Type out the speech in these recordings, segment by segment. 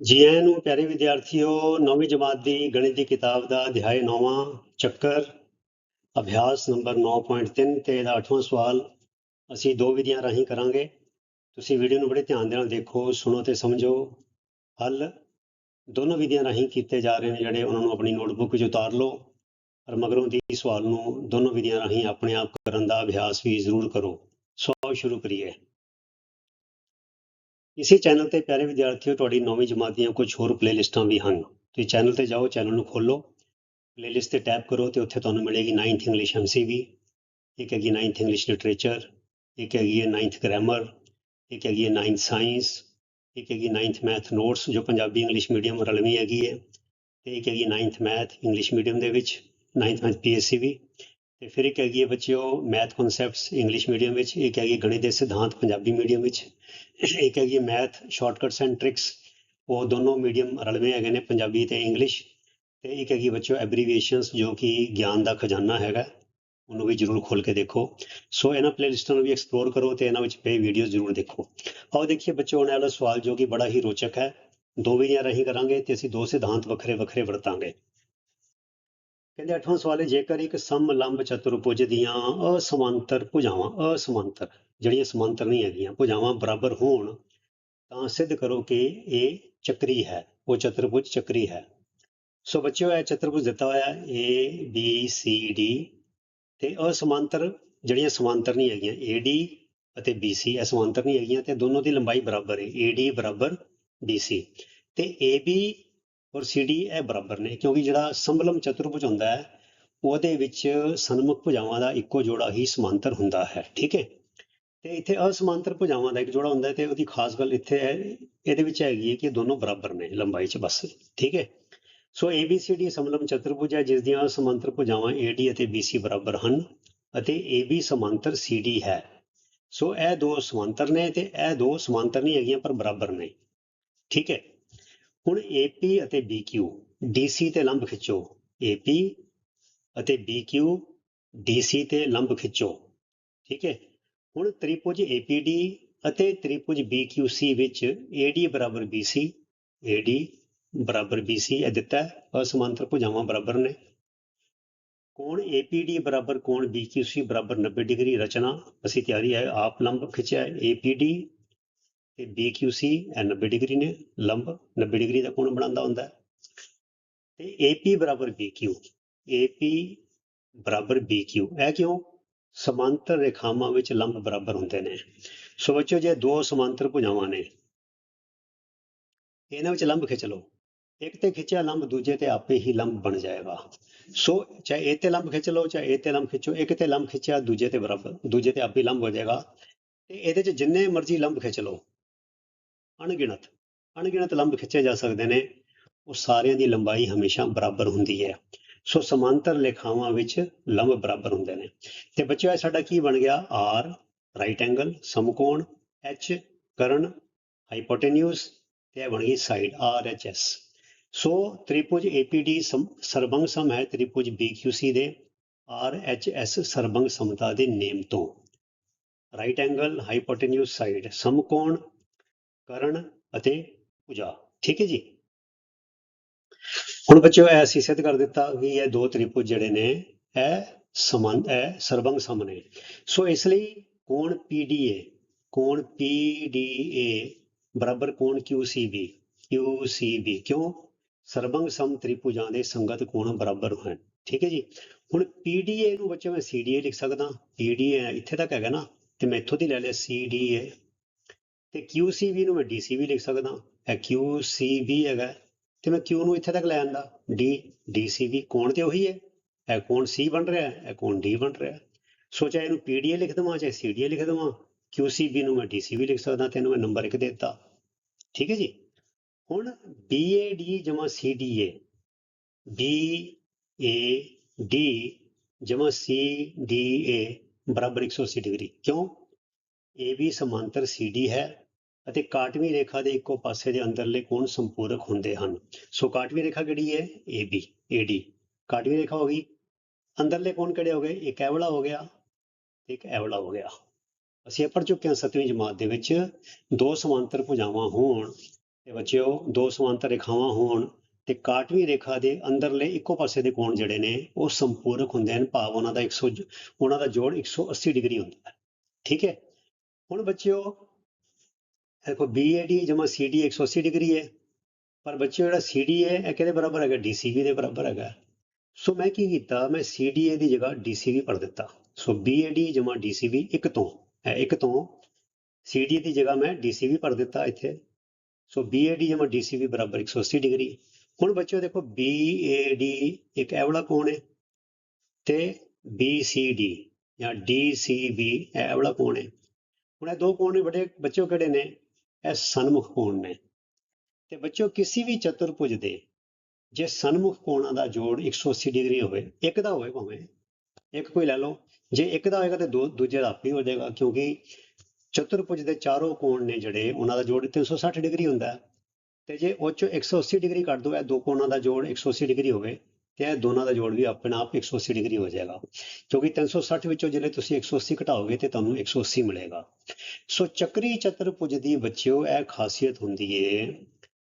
ਜੀ ਆਇਆਂ ਨੂੰ, ਪਿਆਰੇ ਵਿਦਿਆਰਥੀਓ, ਨੌਵੀਂ ਜਮਾਤ ਦੀ ਗਣਿਤ ਦੀ ਕਿਤਾਬ ਦਾ ਅਧਿਆਇ 9ਵਾਂ ਚੱਕਰ, ਅਭਿਆਸ ਨੰਬਰ 9.3 ਤੇ ਇਹਦਾ 8ਵਾਂ ਸਵਾਲ ਅਸੀਂ ਦੋ ਵਿਧੀਆਂ ਰਾਹੀਂ ਕਰਾਂਗੇ। ਤੁਸੀਂ ਵੀਡੀਓ ਨੂੰ ਬੜੇ ਧਿਆਨ ਦੇ ਨਾਲ ਦੇਖੋ, ਸੁਣੋ ਤੇ ਸਮਝੋ। ਹੱਲ, ਦੋਨੋਂ ਵਿਧੀਆਂ ਰਾਹੀਂ ਕੀਤੇ ਜਾ ਰਹੇ ਨੇ ਜਿਹੜੇ ਉਹਨਾਂ ਨੂੰ ਆਪਣੀ ਨੋਟਬੁੱਕ 'ਚ ਉਤਾਰ ਲਓ। ਪਰ ਮਗਰੋਂ ਦੀ ਸਵਾਲ ਨੂੰ ਦੋਨੋਂ ਵਿਧੀਆਂ ਰਾਹੀਂ ਆਪਣੇ ਆਪ ਕਰਨ ਦਾ ਅਭਿਆਸ ਵੀ ਜ਼ਰੂਰ ਕਰੋ। ਸੋ ਆਓ ਸ਼ੁਰੂ ਕਰੀਏ। ਇਸੇ ਚੈਨਲ ਤੇ ਪਿਆਰੇ ਵਿਦਿਆਰਥੀਓ, ਤੁਹਾਡੀ ਨੌਵੀਂ ਜਮਾਤ ਦੀਆਂ ਕੁਝ ਹੋਰ ਪਲੇਲਿਸਟਾਂ ਵੀ ਹਨ। ਤੁਸੀਂ ਚੈਨਲ ਤੇ ਜਾਓ, ਚੈਨਲ ਨੂੰ ਖੋਲੋ ਪਲੇਲਿਸਟ ਤੇ ਟੈਪ ਕਰੋ ਤੇ ਉੱਥੇ ਤੁਹਾਨੂੰ ਮਿਲੇਗੀ 9th ਇੰਗਲਿਸ਼ ਐਮਸੀਵੀ ਇੱਕ ਹੈਗੀ 9th ਇੰਗਲਿਸ਼ ਲਿਟਰੇਚਰ ਇੱਕ ਹੈਗੀ ਹੈ 9th ਗ੍ਰਾਮਰ ਇੱਕ ਹੈਗੀ ਹੈ 9th ਸਾਇੰਸ ਇੱਕ ਹੈਗੀ 9th ਮੈਥ ਨੋਟਸ ਜੋ ਪੰਜਾਬੀ ਇੰਗਲਿਸ਼ ਮੀਡੀਅਮ ਰਲਵੀਂ ਹੈਗੀ ਹੈ। ਤੇ ਇੱਕ ਹੈਗੀ 9th ਮੈਥ ਇੰਗਲਿਸ਼ ਮੀਡੀਅਮ ਦੇ ਵਿੱਚ 9th ਮੈਥ ਪੀਐਸਸੀ ਵੀ ਤੇ ਫਿਰ ਇੱਕ ਹੈਗੀ ਹੈ ਬੱਚਿਓ ਮੈਥ ਕਨਸੈਪਟਸ ਇੰਗਲਿਸ਼ ਮੀਡੀਅਮ ਵਿੱਚ ਇੱਕ ਹੈਗੀ ਗਣਿਤ ਦੇ ਸਿਧਾਂਤ ਪੰਜਾਬੀ ਮੀਡੀਅਮ ਵਿੱਚ ਇੱਕ ਹੈਗੀ ਮੈਥ ਸ਼ਾਰਟਕਟਸ ਐਂਡ ਟ੍ਰਿਕਸ ਉਹ ਦੋਨੋਂ ਮੀਡੀਅਮ ਰਲਵੇਂ ਹੈਗੇ ਨੇ, ਪੰਜਾਬੀ ਤੇ ਇੰਗਲਿਸ਼ ਤੇ ਇੱਕ ਹੈਗੀ ਬੱਚਿਓ ਐਬਰੀਵੇਸ਼ਨਸ ਜੋ ਕਿ ਗਿਆਨ ਦਾ ਖਜ਼ਾਨਾ ਹੈਗਾ, ਉਹਨੂੰ ਵੀ ਜਰੂਰ ਖੋਲ ਕੇ ਦੇਖੋ। ਸੋ ਇਹਨਾਂ ਪਲੇਲਿਸਟਾਂ ਨੂੰ ਵੀ ਐਕਸਪਲੋਰ ਕਰੋ ਤੇ ਇਹਨਾਂ ਵਿੱਚ ਪਏ ਵੀਡੀਓ ਜਰੂਰ ਦੇਖੋ। ਆਓ ਦੇਖੀਏ ਬੱਚਿਓ ਆਉਣ ਵਾਲਾ ਸਵਾਲ ਜੋ ਕਿ ਬੜਾ ਹੀ ਰੋਚਕ ਹੈ ਦੋ ਵਿਧੀਆਂ ਰਾਹੀਂ ਕਰਾਂਗੇ ਤੇ ਅਸੀਂ ਦੋ ਸਿਧਾਂਤ ਵੱਖਰੇ ਵੱਖਰੇ ਵਰਤਾਂਗੇ। ਕਹਿੰਦੇ ਅੱਠਵਾਂ ਸਵਾਲ ਹੈ, ਜੇਕਰ ਇੱਕ ਸਮ ਲੰਬ ਚਤੁਰਭੁਜ ਦੀਆਂ ਅਸਮਾਂਤਰ ਭੁਜਾਵਾਂ, ਅਸਮਾਂਤਰ, ਜਿਹੜੀਆਂ ਸਮਾਂਤਰ ਨਹੀਂ ਹੈਗੀਆਂ, ਭੁਜਾਵਾਂ ਬਰਾਬਰ ਹੋਣ, ਤਾਂ ਸਿੱਧ ਕਰੋ ਕਿ ਇਹ ਚੱਕਰੀ ਹੈ, ਉਹ ਚਤੁਰਭੁਜ ਚੱਕਰੀ ਹੈ। ਸੋ ਬੱਚਿਓ, ਇਹ ਚਤੁਰਭੁਜ ਦਿੱਤਾ ਹੋਇਆ ਹੈ, A, B, C, D ਤੇ ਅਸਮਾਂਤਰ, ਜਿਹੜੀਆਂ ਸਮਾਂਤਰ ਨਹੀਂ ਹੈਗੀਆਂ AD ਅਤੇ BC ਇਹ ਸਮਾਂਤਰ ਨਹੀਂ ਹੈਗੀਆਂ ਤੇ ਦੋਨੋਂ ਦੀ ਲੰਬਾਈ ਬਰਾਬਰ ਹੈ AD ਬਰਾਬਰ BC ਤੇ AB ਔਰ CD ਇਹ ਬਰਾਬਰ ਨੇ, ਕਿਉਂਕਿ ਜਿਹੜਾ ਸੰਭਲਮ ਚਤੁਰਭੁਜ ਹੁੰਦਾ ਹੈ, ਉਹਦੇ ਵਿੱਚ ਸਨਮੁਖ ਭੁਜਾਵਾਂ ਦਾ ਇੱਕੋ ਜੋੜਾ ਹੀ ਸਮਾਂਤਰ ਹੁੰਦਾ ਹੈ, ਠੀਕ ਹੈ? ਤੇ ਇੱਥੇ ਅਸਮਾਂਤਰ ਭੁਜਾਵਾਂ ਦਾ ਇੱਕ ਜੋੜਾ ਹੁੰਦਾ ਹੈ ਤੇ ਉਹਦੀ ਖਾਸ ਗੱਲ ਇੱਥੇ ਹੈ, ਇਹਦੇ ਵਿੱਚ ਹੈਗੀ ਹੈ ਕਿ ਦੋਨੋਂ ਬਰਾਬਰ ਨੇ ਲੰਬਾਈ 'ਚ ਬਸ, ਠੀਕ ਹੈ? ਸੋ ABCD ਸਮਲਮ ਚਤੁਰਭੁਜ ਹੈ, ਜਿਸ ਦੀਆਂ ਸਮਾਂਤਰ ਭੁਜਾਵਾਂ AD ਅਤੇ BC ਬਰਾਬਰ ਹਨ ਅਤੇ AB ਸਮਾਂਤਰ CD ਹੈ। ਸੋ ਇਹ ਦੋ ਸਮਾਂਤਰ ਨੇ ਤੇ ਇਹ ਦੋ ਸਮਾਂਤਰ ਨਹੀਂ ਹੈਗੀਆਂ, ਪਰ ਬਰਾਬਰ ਨੇ, ਠੀਕ ਹੈ? ਹੁਣ AP ਅਤੇ BQ DC ਤੇ ਲੰਬ ਖਿੱਚੋ। AP ਅਤੇ BQ DC ਤੇ ਲੰਬ ਖਿੱਚੋ। ਠੀਕ ਹੈ? ਹੁਣ ਤ੍ਰਿਭੁਜ APD ਅਤੇ ਤ੍ਰਿਭੁਜ BQC ਵਿੱਚ AD ਬਰਾਬਰ BC AD ਬਰਾਬਰ BC ਇਹ ਦਿੱਤਾ ਹੈ। ਅਸਮਾਂਤਰ ਭੁਜਾਵਾਂ ਬਰਾਬਰ ਨੇ। ਕੋਣ APD ਬਰਾਬਰ, ਕੋਣ BQC ਬਰਾਬਰ 90 ਡਿਗਰੀ ਰਚਨਾ। ਅਸੀਂ ਤਿਆਰੀ ਹੈ, ਆਪ ਲੰਬ ਖਿੱਚਿਆ ਹੈ। APD ਤੇ BQC ਇਹ 90 ਡਿਗਰੀ ਨੇ ਲੰਬ 90 ਡਿਗਰੀ ਦਾ ਕੋਣ ਬਣਾਉਂਦਾ ਹੁੰਦਾ ਹੈ। ਤੇ AP ਬਰਾਬਰ BQ AP ਬਰਾਬਰ BQ ਇਹ ਕਿਉਂ? ਸਮਾਂਤਰ ਰੇਖਾਵਾਂ ਵਿੱਚ ਲੰਬ ਬਰਾਬਰ ਹੁੰਦੇ ਨੇ। ਸੋ ਬੱਚਿਓ, ਜੇ ਦੋ ਸਮਾਂਤਰ ਭੁਜਾਵਾਂ ਨੇ, ਇਹਨਾਂ ਵਿੱਚ ਲੰਬ ਖਿੱਚ ਲਓ। ਇੱਕ ਤੇ ਖਿੱਚਿਆ ਲੰਬ, ਦੂਜੇ ਤੇ ਆਪੇ ਹੀ ਲੰਬ ਬਣ ਜਾਏਗਾ। ਸੋ ਚਾਹੇ ਇਹ ਤੇ ਲੰਬ ਖਿੱਚ ਲਓ, ਚਾਹੇ ਇਹ ਤੇ ਲੰਬ ਖਿੱਚੋ, ਇੱਕ ਤੇ ਲੰਬ ਖਿੱਚਿਆ, ਦੂਜੇ ਤੇ ਬਰਾਬਰ, ਦੂਜੇ ਤੇ ਆਪੇ ਲੰਬ ਹੋ ਜਾਏਗਾ। ਤੇ ਇਹਦੇ ਚ ਜਿੰਨੇ ਮਰਜ਼ੀ ਲੰਬ ਖਿੱਚ ਲਓ। ਅਣਗਿਣਤ ਅਣਗਿਣਤ ਲੰਬ ਖਿੱਚੇ ਜਾ ਸਕਦੇ ਨੇ, ਉਹ ਸਾਰਿਆਂ ਦੀ ਲੰਬਾਈ ਹਮੇਸ਼ਾ ਬਰਾਬਰ ਹੁੰਦੀ ਹੈ। ਸੋ ਸਮਾਂਤਰ ਰੇਖਾਵਾਂ ਵਿੱਚ ਲੰਬ ਬਰਾਬਰ ਹੁੰਦੇ ਨੇ। ਤੇ ਬੱਚਿਓ, ਇਹ ਸਾਡਾ ਕੀ ਬਣ ਗਿਆ? R ਰਾਈਟ ਐਂਗਲ ਸਮਕੋਣ, H, ਕਰਨ ਹਾਈਪੋਟੇਨਿਊਸ ਤੇ ਇਹ ਬਣ ਗਈ ਸਾਈਡ RHS ਸੋ ਤ੍ਰਿਭੁਜ APD ਸਮ- ਸਰਬੰਗ ਸਮ ਹੈ ਤ੍ਰਿਭੁਜ BQC ਦੇ RHS ਸਰਬੰਗ ਸਮਤਾ ਦੇ ਨੇਮ ਤੋਂ। ਰਾਈਟ ਐਂਗਲ ਹਾਈਪੋਟੇਨਿਊਸ ਸਾਈਡ ਸਮਕੋਣ ਕਰਨ ਅਤੇ ਪੁਜਾ। ਠੀਕ ਹੈ ਜੀ? ਹੁਣ ਬੱਚਿਓ, ਇਹ ਅਸੀਂ ਸਿੱਧ ਕਰ ਦਿੱਤਾ ਵੀ ਇਹ ਦੋ ਤ੍ਰਿਭੁਜ ਜਿਹੜੇ ਨੇ, ਇਹ ਸਮਾਨ ਇਹ ਸਰਬੰਗ ਸਮ ਨੇ ਸੋ ਇਸ ਲਈ ਕੋਣ PDA ਕੋਣ PDA ਬਰਾਬਰ ਕੋਣ QCB QCB ਕਿਉਂ? ਸਰਬੰਗ ਸਮ ਤ੍ਰਿਭੁਜਾਂ ਦੇ ਸੰਗਤ ਕੋਣ ਬਰਾਬਰ ਹਨ। ਠੀਕ ਹੈ ਜੀ? ਹੁਣ PDA ਨੂੰ ਬੱਚੇ ਮੈਂ CDA ਲਿਖ ਸਕਦਾ। PDA ਇੱਥੇ ਤੱਕ ਹੈਗਾ ਨਾ, ਤੇ ਮੈਂ ਇੱਥੋਂ ਦੀ ਲੈ ਲਿਆ CDA ਤੇ QCB ਨੂੰ ਮੈਂ DCB ਲਿਖ ਸਕਦਾ ਇਹ QCB ਹੈਗਾ ਤੇ ਮੈਂ Q ਨੂੰ ਇੱਥੇ ਤੱਕ ਲੈ ਆਂਦਾ। D DCB ਕੋਣ ਤੇ ਉਹੀ ਹੈ? ਇਹ ਕੋਣ C ਬਣ ਰਿਹਾ ਹੈ? ਇਹ ਕੋਣ D ਬਣ ਰਿਹਾ ਸੋ ਚਾਹੇ ਇਹਨੂੰ PDA ਲਿਖ ਦਵਾਂ ਚਾਹੇ CDA ਲਿਖ ਦਵਾਂ? QCB ਨੂੰ ਮੈਂ DCB ਲਿਖ ਸਕਦਾ, ਤੈਨੂੰ ਮੈਂ ਨੰਬਰ 1 ਦੇ ਦਿੱਤਾ। ਠੀਕ ਹੈ ਜੀ? ਹੁਣ BAD ਜਮਾ CDA BAD ਜਮਾ CDA ਬਰਾਬਰ 180 ਡਿਗਰੀ। ਕਿਉਂ? AB ਸਮਾਂਤਰ CD ਹੈ ਅਤੇ ਕਾਟਵੀਂ ਰੇਖਾ ਦੇ ਇੱਕੋ ਪਾਸੇ ਦੇ ਅੰਦਰਲੇ ਕੋਣ ਸੰਪੂਰਕ ਹੁੰਦੇ ਹਨ? ਸੋ ਕਾਟਵੀਂ ਰੇਖਾ ਕਿਹੜੀ ਹੈ? AB AD ਕਾਟਵੀਂ ਰੇਖਾ ਹੋ ਗਈ। ਅੰਦਰਲੇ ਕੋਣ ਕਿਹੜੇ ਹੋ ਗਏ? ਇੱਕ ਐਵਲਾ ਹੋ ਗਿਆ ਤੇ ਇੱਕ ਐਵਲਾ ਹੋ ਗਿਆ। ਅਸੀਂ ਇਹ ਪੜ੍ਹ ਚੁੱਕੇ ਹਾਂ ਸੱਤਵੀਂ ਜਮਾਤ ਦੇ ਵਿੱਚ। ਦੋ ਸਮਾਂਤਰ ਭੁਜਾਵਾਂ ਹੋਣ ਤੇ ਬੱਚਿਓ, ਦੋ ਸਮਾਂਤਰ ਰੇਖਾਵਾਂ ਹੋਣ ਤੇ ਕਾਟਵੀਂ ਰੇਖਾ ਦੇ ਅੰਦਰਲੇ ਇੱਕੋ ਪਾਸੇ ਦੇ ਕੋਣ ਜਿਹੜੇ ਨੇ, ਉਹ ਸੰਪੂਰਕ ਹੁੰਦੇ ਹਨ। ਭਾਵ ਉਹਨਾਂ ਦਾ 100 ਜ- ਉਹਨਾਂ ਦਾ ਜੋੜ 180 ਡਿਗਰੀ ਹੁੰਦਾ ਹੈ। ਠੀਕ ਹੈ? ਹੁਣ ਬੱਚਿਓ, ਦੇਖੋ BAD ਜਮਾ CD 180 ਡਿਗਰੀ ਹੈ, ਪਰ ਬੱਚਿਓ ਜਿਹੜਾ CD ਹੈ, ਇਹ ਕਿਹਦੇ ਬਰਾਬਰ ਹੈਗਾ? DCB ਦੇ ਬਰਾਬਰ ਹੈਗਾ। ਸੋ ਮੈਂ ਕੀ ਕੀਤਾ? ਮੈਂ CDA ਦੀ ਜਗ੍ਹਾ DCB ਭਰ ਦਿੱਤਾ। ਸੋ BAD ਜਮਾ DCB ਇੱਕ ਤੋਂ ਹੈ ਇੱਕ ਤੋਂ CD ਦੀ ਜਗ੍ਹਾ ਮੈਂ DCB ਭਰ ਦਿੱਤਾ ਇੱਥੇ। ਸੋ BAD ਜਮਾ DCB ਬਰਾਬਰ 180 ਡਿਗਰੀ। ਹੁਣ ਬੱਚਿਓ ਦੇਖੋ BAD ਇੱਕ ਇਹ ਵਾਲਾ ਕੋਣ ਹੈ ਤੇ BCD ਜਾਂ DCB ਇਹ ਵਾਲਾ ਕੋਣ ਹੈ। ਹੁਣ ਇਹ ਦੋ ਕੋਣ ਨੇ? ਬੜੇ ਬੱਚਿਓ ਕਿਹੜੇ ਨੇ? ਇਹ ਸਨਮੁਖ ਕੋਣ ਨੇ? ਤੇ ਬੱਚਿਓ ਕਿਸੇ ਵੀ ਚਤੁਰਭੁਜ ਦੇ ਜੇ ਸਨਮੁਖ ਕੋਣਾਂ ਦਾ ਜੋੜ 180 ਡਿਗਰੀ ਹੋਵੇ, ਇੱਕ ਦਾ ਹੋਵੇ ਭਾਵੇਂ, ਇੱਕ ਕੋਈ ਲੈ ਲਓ। ਜੇ ਇੱਕ ਦਾ ਹੋਏਗਾ ਤੇ ਦੋ, ਦੂਜੇ ਦਾ ਆਪੇ ਹੋ ਜਾਏਗਾ, ਕਿਉਂਕਿ ਚਤੁਰਭੁਜ ਦੇ ਚਾਰੋਂ ਕੋਣ ਨੇ ਜਿਹੜੇ, ਉਹਨਾਂ ਦਾ ਜੋੜ 360 ਡਿਗਰੀ ਹੁੰਦਾ। ਹੈ ਤੇ ਜੇ ਉਹ ਚੋਂ 180 ਡਿਗਰੀ ਕੱਢ ਦੋ, ਇਹ ਦੋ ਕੋਣਾਂ ਦਾ ਜੋੜ 180 ਡਿਗਰੀ ਹੋਵੇ ਤੇ ਇਹ ਦੋਨਾਂ ਦਾ ਜੋੜ ਵੀ ਆਪਣੇ ਆਪ 180 ਡਿਗਰੀ ਹੋ ਜਾਏਗਾ। ਕਿਉਂਕਿ 360 ਵਿੱਚੋਂ ਜਿਹੜੇ ਤੁਸੀਂ 180 ਘਟਾਓਗੇ ਤੇ ਤੁਹਾਨੂੰ 180 ਮਿਲੇਗਾ। ਸੋ ਚੱਕਰੀ ਚਤੁਰਭੁਜ ਦੀ ਬੱਚਿਓ, ਇਹ ਖਾਸੀਅਤ ਹੁੰਦੀ ਏ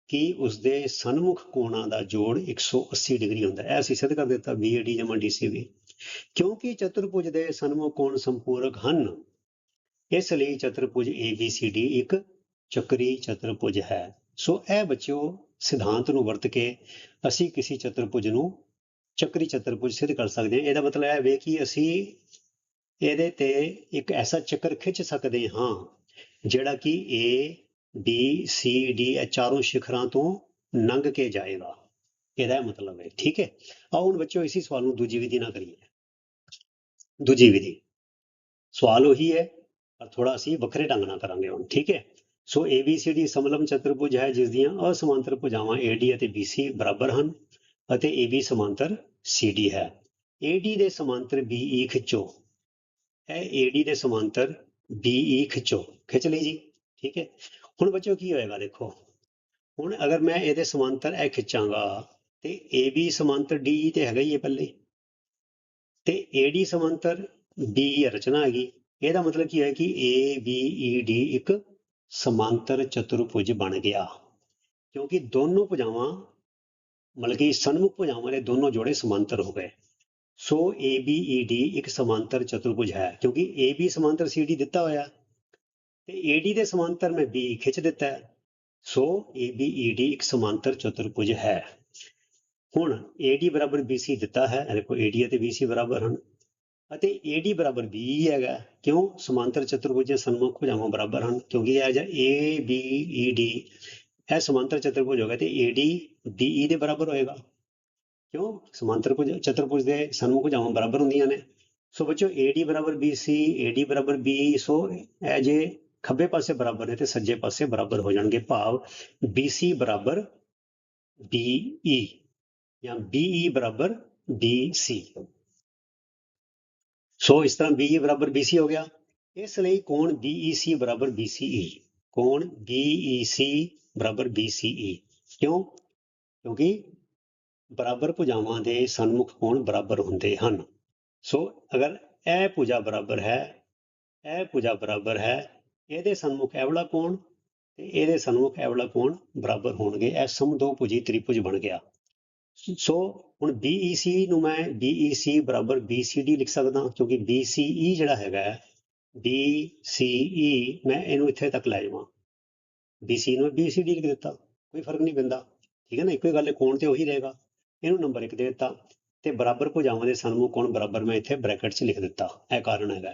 ਕਿ ਉਸਦੇ ਸਨਮੁਖ ਕੋਣਾਂ ਦਾ ਜੋੜ 180 ਡਿਗਰੀ ਹੁੰਦਾ। ਹੈ ਇਹ ਅਸੀਂ ਸਿੱਧ ਕਰ ਦਿੱਤਾ BAD ਜਮਾ DCB ਕਿਉਂਕਿ ਚਤੁਰਭੁਜ ਦੇ ਸਨਮੁਖ ਕੋਣ ਸੰਪੂਰਕ ਹਨ, ਇਸ ਲਈ ਚਤੁਰਭੁਜ ABCD ਇੱਕ ਚੱਕਰੀ ਚਤੁਰਭੁਜ ਹੈ। ਸੋ ਇਹ ਬੱਚਿਓ ਸਿਧਾਂਤ ਨੂੰ ਵਰਤ ਕੇ ਅਸੀਂ ਕਿਸੇ ਚਤੁਰਭੁਜ ਨੂੰ ਚੱਕਰੀ ਚਤੁਰਭੁਜ ਸਿੱਧ ਕਰ ਸਕਦੇ ਹਾਂ। ਇਹਦਾ ਮਤਲਬ ਇਹ ਵੇ ਕਿ ਅਸੀਂ ਇਹਦੇ ਤੇ ਇੱਕ ਐਸਾ ਚੱਕਰ ਖਿੱਚ ਸਕਦੇ ਹਾਂ, ਜਿਹੜਾ ਕਿ A, B, C, D, ਇਹ ਚਾਰੋਂ ਸਿਖਰਾਂ ਤੋਂ ਲੰਘ ਕੇ ਜਾਏਗਾ। ਇਹਦਾ ਮਤਲਬ ਹੈ। ਠੀਕ ਹੈ? ਆਓ ਹੁਣ ਬੱਚਿਓ ਇਸੇ ਸਵਾਲ ਨੂੰ ਦੂਜੀ ਵਿਧੀ ਨਾਲ ਕਰੀਏ। ਦੂਜੀ ਵਿਧੀ। ਸਵਾਲ ਉਹੀ ਹੈ, ਪਰ ਥੋੜਾ ਅਸੀਂ ਵੱਖਰੇ ਢੰਗ ਨਾਲ ਕਰਾਂਗੇ ਹੁਣ। ਠੀਕ ਹੈ? ਸੋ ABCD ਸਮਲਮ ਚਤੁਰਭੁਜ ਹੈ ਜਿਸ ਦੀਆਂ ਅਸਮਾਂਤਰ ਭੁਜਾਵਾਂ AD ਅਤੇ BC ਬਰਾਬਰ ਹਨ। ਅਤੇ AB ਸਮਾਂਤਰ CD ਹੈ। AD ਦੇ ਸਮਾਂਤਰ BE ਖਿੱਚੋ। ਇਹ AD ਦੇ ਸਮਾਂਤਰ BE ਖਿੱਚੋ। ਖਿੱਚ ਲਈ ਜੀ, ਠੀਕ ਹੈ। ਹੁਣ ਬੱਚਿਓ ਕੀ ਹੋਏਗਾ ਦੇਖੋ। ਹੁਣ ਅਗਰ ਮੈਂ ਇਹਦੇ ਸਮਾਂਤਰ ਇਹ ਖਿੱਚਾਂਗਾ, ਤੇ AB ਸਮਾਂਤਰ DE ਤੇ ਹੈਗਾ ਹੀ ਹੈ ਪਹਿਲੇ ਤੇ AD ਸਮਾਂਤਰ BE ਰਚਨਾ ਹੈਗੀ। ਇਹਦਾ ਮਤਲਬ ਕੀ ਹੈ ਕਿ ABED ਇੱਕ ਸਮਾਂਤਰ ਚਤੁਰਭੁਜ ਬਣ ਗਿਆ। ਕਿਉਂਕਿ ਦੋਨੋਂ ਭੁਜਾਵਾਂ ਮਤਲਬ ਕਿ ਸਨਮੁਖ ਭੁਜਾਵਾਂ ਦੇ ਦੋਨੋਂ ਜੋੜੇ ਸਮਾਂਤਰ ਹੋ ਗਏ। ਸੋ ABED ਇੱਕ ਸਮਾਂਤਰ ਚਤੁਰਭੁਜ ਹੈ, ਕਿਉਂਕਿ AB ਸਮਾਂਤਰ CD ਦਿੱਤਾ ਹੋਇਆ। ਤੇ AD ਦੇ ਸਮਾਂਤਰ ਮੈਂ B ਖਿੱਚ ਦਿੱਤਾ ਹੈ। ਸੋ ABED ਇੱਕ ਸਮਾਂਤਰ ਚਤੁਰਭੁਜ ਹੈ। ਹੁਣ AD ਬਰਾਬਰ BC ਦਿੱਤਾ ਹੈ। ਇਹ ਦੇਖੋ AD ਅਤੇ BC ਬਰਾਬਰ ਹਨ। ਅਤੇ AD ਬਰਾਬਰ BE ਹੈਗਾ। ਕਿਉਂ? ਸਮਾਂਤਰ ਚਤੁਰਭੁਜ ਦੇ ਸਨਮੁਖ ਭੁਜਾਵਾਂ ਬਰਾਬਰ ਹਨ, ਕਿਉਂਕਿ ਇਹ ਜਾ ABED ਇਹ ਸਮਾਂਤਰ ਚਤੁਰਭੁਜ ਹੋਗਾ ਤੇ AD DE ਦੇ ਬਰਾਬਰ ਹੋਏਗਾ ਕਿਉਂ ਸਮਾਂਤਰ ਭੁਜ ਚਤੁਰਭੁਜ ਦੇ ਸਨਮੁਖ ਭੁਜਾਵਾਂ ਬਰਾਬਰ ਹੁੰਦੀਆਂ ਨੇ ਸੋ ਬੱਚੋ AD ਬਰਾਬਰ BC AD ਬਰਾਬਰ BE ਸੋ ਇਹ ਜੇ ਖੱਬੇ ਪਾਸੇ ਬਰਾਬਰ ਨੇ ਤੇ ਸੱਜੇ ਪਾਸੇ ਬਰਾਬਰ ਹੋ ਜਾਣਗੇ ਭਾਵ BC ਬਰਾਬਰ BE ਜਾਂ BE ਬਰਾਬਰ BC ਸੋ ਇਸ ਤਰ੍ਹਾਂ BE ਬਰਾਬਰ BC ਹੋ ਗਿਆ ਇਸ ਲਈ ਕੋਣ BEC ਬਰਾਬਰ BCE ਕੋਣ BEC ਬਰਾਬਰ BCE ਕਿਉਂ? ਕਿਉਂਕਿ ਬਰਾਬਰ ਭੁਜਾਵਾਂ ਦੇ ਸਨਮੁਖ ਕੋਣ ਬਰਾਬਰ ਹੁੰਦੇ ਹਨ। ਸੋ ਅਗਰ ਇਹ ਭੁਜਾ ਬਰਾਬਰ ਹੈ ਇਹ ਭੁਜਾ ਬਰਾਬਰ ਹੈ ਇਹਦੇ ਸਨਮੁਖ ਇਹ ਵਾਲਾ ਕੋਣ? ਤੇ ਇਹਦੇ ਸਨਮੁਖ ਇਹ ਵਾਲਾ ਕੋਣ? ਬਰਾਬਰ ਹੋਣਗੇ। ਇਹ ਸਮਦੋ ਭੁਜੀ ਤ੍ਰਿਭੁਜ ਬਣ ਗਿਆ। ਸੋ ਹੁਣ BEC ਨੂੰ ਮੈਂ BEC ਬਰਾਬਰ BCD ਲਿਖ ਸਕਦਾ ਕਿਉਂਕਿ BCE ਜਿਹੜਾ ਹੈਗਾ ਹੈ, BCE ਮੈਂ ਇਹਨੂੰ ਇੱਥੇ ਤੱਕ ਲੈ ਜਾਵਾਂ। BC ਨੂੰ BCD ਲਿਖ ਦਿੱਤਾ। ਕੋਈ ਫ਼ਰਕ ਨਹੀਂ ਪੈਂਦਾ। ਠੀਕ ਹੈ ਨਾ? ਇੱਕੋ ਹੀ ਗੱਲ ਹੈ ਕੋਣ ਤੇ ਉਹੀ ਰਹੇਗਾ। ਇਹਨੂੰ ਨੰਬਰ 1 ਦੇ ਦਿੱਤਾ। ਤੇ ਬਰਾਬਰ ਭੁਜਾਵਾਂ ਦੇ ਸਨਮੁਖ ਕੋਣ ਬਰਾਬਰ? ਮੈਂ ਇੱਥੇ ਬ੍ਰੈਕਟ 'ਚ ਲਿਖ ਦਿੱਤਾ। ਇਹ ਕਾਰਨ ਹੈਗਾ।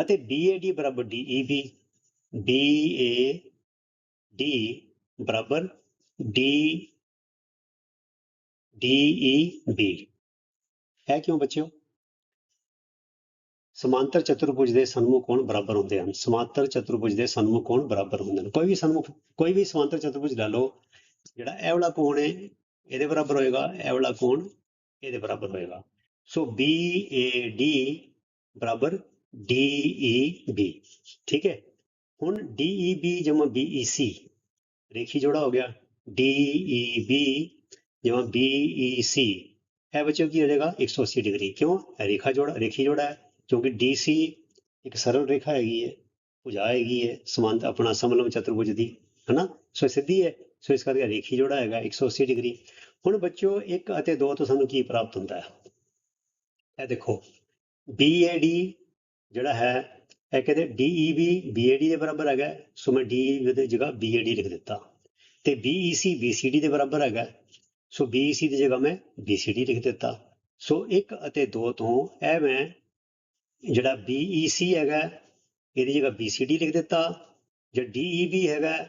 ਅਤੇ BAD ਬਰਾਬਰ DEB BAD ਬਰਾਬਰ D DEB ਹੈ ਕਿਉਂ ਬੱਚਿਓ? ਸਮਾਂਤਰ ਚਤੁਰਭੁਜ ਦੇ ਸਨਮੁਖ ਕੋਣ ਬਰਾਬਰ ਹੁੰਦੇ ਹਨ। ਸਮਾਂਤਰ ਚਤੁਰਭੁਜ ਦੇ ਸਨਮੁਖ ਕੋਣ ਬਰਾਬਰ ਹੁੰਦੇ ਹਨ। ਕੋਈ ਵੀ ਸਨਮੁਖ, ਕੋਈ ਵੀ ਸਮਾਂਤਰ ਚਤੁਰਭੁਜ ਲੈ ਲਓ, ਜਿਹੜਾ ਇਹ ਵਾਲਾ ਕੋਣ ਹੈ, ਇਹਦੇ ਬਰਾਬਰ ਹੋਏਗਾ, ਇਹ ਵਾਲਾ ਕੋਣ, ਇਹਦੇ ਬਰਾਬਰ ਹੋਏਗਾ। ਸੋ BAD ਬਰਾਬਰ DEB ਠੀਕ ਹੈ? ਹੁਣ DEB ਜਮਾ BEC ਰੇਖੀ ਜੋੜਾ ਹੋ ਗਿਆ। DEB ਜਮਾ BEC ਇਹ ਬੱਚੋ ਕੀ ਹੋ ਜਾਏਗਾ? 180 ਡਿਗਰੀ। ਕਿਉਂ? ਰੇਖਾ ਜੋੜਾ, ਰੇਖੀ ਜੋੜਾ ਹੈ। ਕਿਉਂਕਿ DC ਇੱਕ ਸਰਲ ਰੇਖਾ ਹੈਗੀ ਹੈ, ਭੁਜਾ ਹੈਗੀ ਹੈ, ਸਮਾਂਤ ਆਪਣਾ ਸਮਲਮ ਚਤੁਰਭੁਜ ਦੀ, ਹਨਾ? ਸੋ ਸਿੱਧੀ ਹੈ, ਸੋ ਇਸ ਕਰਕੇ ਰੇਖੀ ਜੋੜਾ ਹੈਗਾ 180 ਡਿਗਰੀ। ਹੁਣ ਬੱਚਿਓ 1 ਅਤੇ 2 ਤੋਂ ਸਾਨੂੰ ਕੀ ਪ੍ਰਾਪਤ ਹੁੰਦਾ ਹੈ? ਇਹ ਦੇਖੋ BAD ਜਿਹੜਾ ਹੈ, ਇਹ ਕਹਿੰਦੇ DEB BAD ਦੇ ਬਰਾਬਰ ਹੈਗਾ, ਸੋ ਮੈਂ DEB ਦੀ ਜਗ੍ਹਾ BAD ਲਿਖ ਦਿੱਤਾ। ਤੇ BEC BCD ਦੇ ਬਰਾਬਰ ਹੈਗਾ ਹੈ। ਸੋ BEC ਦੀ ਜਗ੍ਹਾ ਮੈਂ BCD ਲਿਖ ਦਿੱਤਾ। ਸੋ 1 ਅਤੇ 2 ਤੋਂ ਇਹ ਮੈਂ ਜਿਹੜਾ BEC ਹੈਗਾ, ਇਹਦੀ ਜਗ੍ਹਾ BCD ਲਿਖ ਦਿੱਤਾ। ਜਿਹੜਾ DEB ਹੈਗਾ,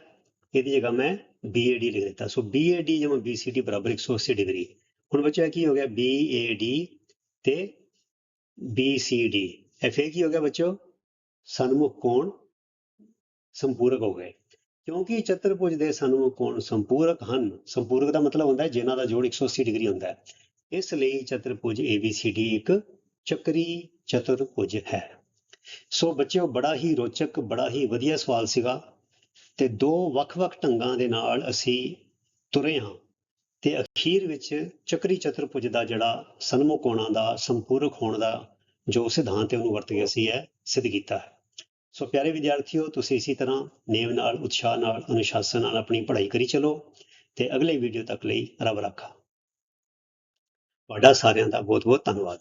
ਇਹਦੀ ਜਗ੍ਹਾ ਮੈਂ BAD ਲਿਖ ਦਿੱਤਾ। ਸੋ BAD ਜਮਾ BCD ਬਰਾਬਰ 180 ਡਿਗਰੀ ਹੁਣ ਬੱਚਾ ਕੀ ਹੋ ਗਿਆ? BAD ਤੇ BCD ਇਹ ਫਿਰ ਕੀ ਹੋ ਗਿਆ ਬੱਚੋ ਸਨਮੁਖ ਕੋਣ ਸੰਪੂਰਕ ਹੋ ਗਏ। ਕਿਉਂਕਿ ਚਤੁਰਭੁਜ ਦੇ ਸਨਮੁਖ ਕੋਣ ਸੰਪੂਰਕ ਹਨ, ਸੰਪੂਰਕ ਦਾ ਮਤਲਬ ਹੁੰਦਾ ਹੈ ਜਿਨ੍ਹਾਂ ਦਾ ਜੋੜ 180 ਡਿਗਰੀ ਹੁੰਦਾ ਹੈ। ਇਸ ਲਈ ਚਤੁਰਭੁਜ ABCD ਇੱਕ ਚੱਕਰੀ ਚਤੁਰਭੁਜ ਹੈ। ਸੋ ਬੱਚਿਓ, ਬੜਾ ਹੀ ਰੋਚਕ, ਬੜਾ ਹੀ ਵਧੀਆ ਸਵਾਲ ਸੀਗਾ ਤੇ ਦੋ ਵੱਖ-ਵੱਖ ਢੰਗਾਂ ਦੇ ਨਾਲ ਅਸੀਂ ਤੁਰੇ ਹਾਂ ਤੇ ਅਖੀਰ ਵਿੱਚ ਚੱਕਰੀ ਚਤੁਰਭੁਜ ਦਾ ਜਿਹੜਾ ਸਨਮੁਖ ਕੋਣਾਂ ਦਾ ਸੰਪੂਰਕ ਹੋਣ ਦਾ ਜੋ ਸਿਧਾਂਤ ਹੈ, ਉਹਨੂੰ ਵਰਤ ਕੇ ਅਸੀਂ ਇਹ ਸਿੱਧ ਕੀਤਾ ਹੈ। ਸੋ ਪਿਆਰੇ ਵਿਦਿਆਰਥੀਓ, ਤੁਸੀਂ ਇਸੇ ਤਰ੍ਹਾਂ ਨੇਮ ਨਾਲ, ਉਤਸ਼ਾਹ ਨਾਲ, ਅਨੁਸ਼ਾਸਨ ਨਾਲ ਆਪਣੀ ਪੜ੍ਹਾਈ ਕਰੀ ਚਲੋ ਤੇ ਅਗਲੇ ਵੀਡੀਓ ਤੱਕ ਲਈ ਰੱਬ ਰਾਖਾ। ਤੁਹਾਡਾ ਸਾਰਿਆਂ ਦਾ ਬਹੁਤ ਬਹੁਤ ਧੰਨਵਾਦ।